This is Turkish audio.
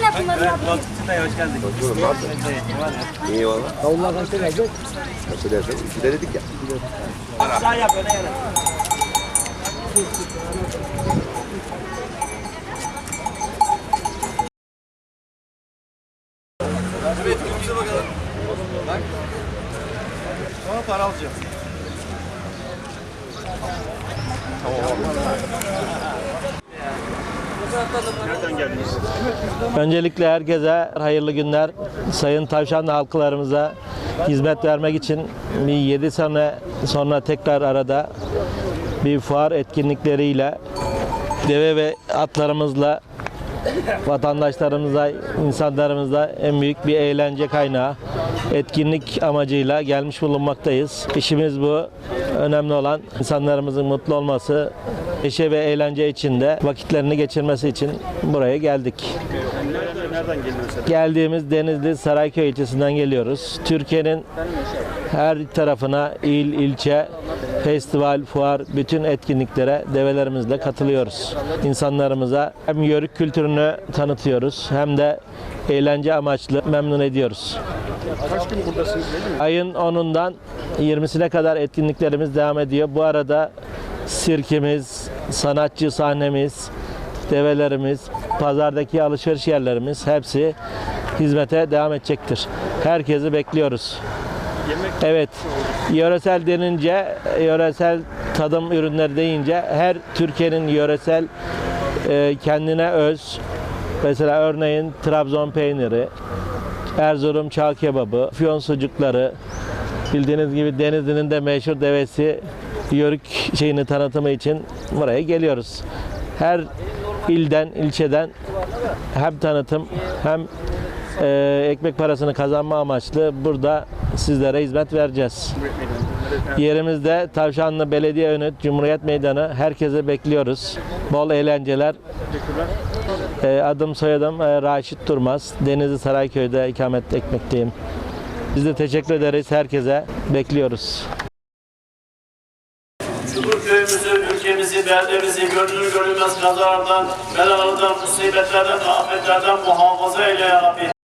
Bunları yapayım. hoş geldin. Ne yapıyorsun? İyi valla. Kavunlar kaçta gelecek? Nasıl dersen? İki de dedik ya. Sağ yap öne gel. Evet, bize bakalım. Bak. Sonra para alacağım. Öncelikle herkese hayırlı günler. Sayın Tavşanlı halklarımıza hizmet vermek için bir 7 sene sonra tekrar arada bir fuar etkinlikleriyle deve ve atlarımızla vatandaşlarımıza, insanlarımıza en büyük bir eğlence kaynağı, etkinlik amacıyla gelmiş bulunmaktayız. İşimiz bu. Önemli olan insanlarımızın mutlu olması, neşe ve eğlence içinde vakitlerini geçirmesi için buraya geldik. Geldiğimiz Denizli Sarayköy ilçesinden geliyoruz. Türkiye'nin her tarafına il, ilçe, festival, fuar, bütün etkinliklere develerimizle katılıyoruz. İnsanlarımıza hem yörük kültürünü tanıtıyoruz hem de eğlence amaçlı memnun ediyoruz. Kaç gün buradasınız? Ayın 10'undan 20'sine kadar etkinliklerimiz devam ediyor. Bu arada sirkimiz, sanatçı sahnemiz, develerimiz, pazardaki alışveriş yerlerimiz hepsi hizmete devam edecektir. Herkesi bekliyoruz. Yemek Evet, yöresel denince, yöresel tadım ürünleri deyince her Türkiye'nin yöresel e, kendine öz, mesela örneğin Trabzon peyniri, Erzurum çağ kebabı, Fiyon sucukları, bildiğiniz gibi Denizli'nin de meşhur devesi yörük şeyini tanıtımı için buraya geliyoruz. Her ilden, ilçeden hem tanıtım hem e, ekmek parasını kazanma amaçlı burada sizlere hizmet vereceğiz. Yerimizde Tavşanlı Belediye Önü Cumhuriyet Meydanı. Herkese bekliyoruz. Bol eğlenceler. E, adım soyadım e, Raşit Durmaz. Denizli Sarayköy'de ikamet etmekteyim. Biz de teşekkür ederiz herkese. Bekliyoruz. Çukur köyümüzü, ülkemizi, beldemizi görünür görünmez kazalardan, belalardan, musibetlerden, afetlerden muhafaza eyle ya Rabbi.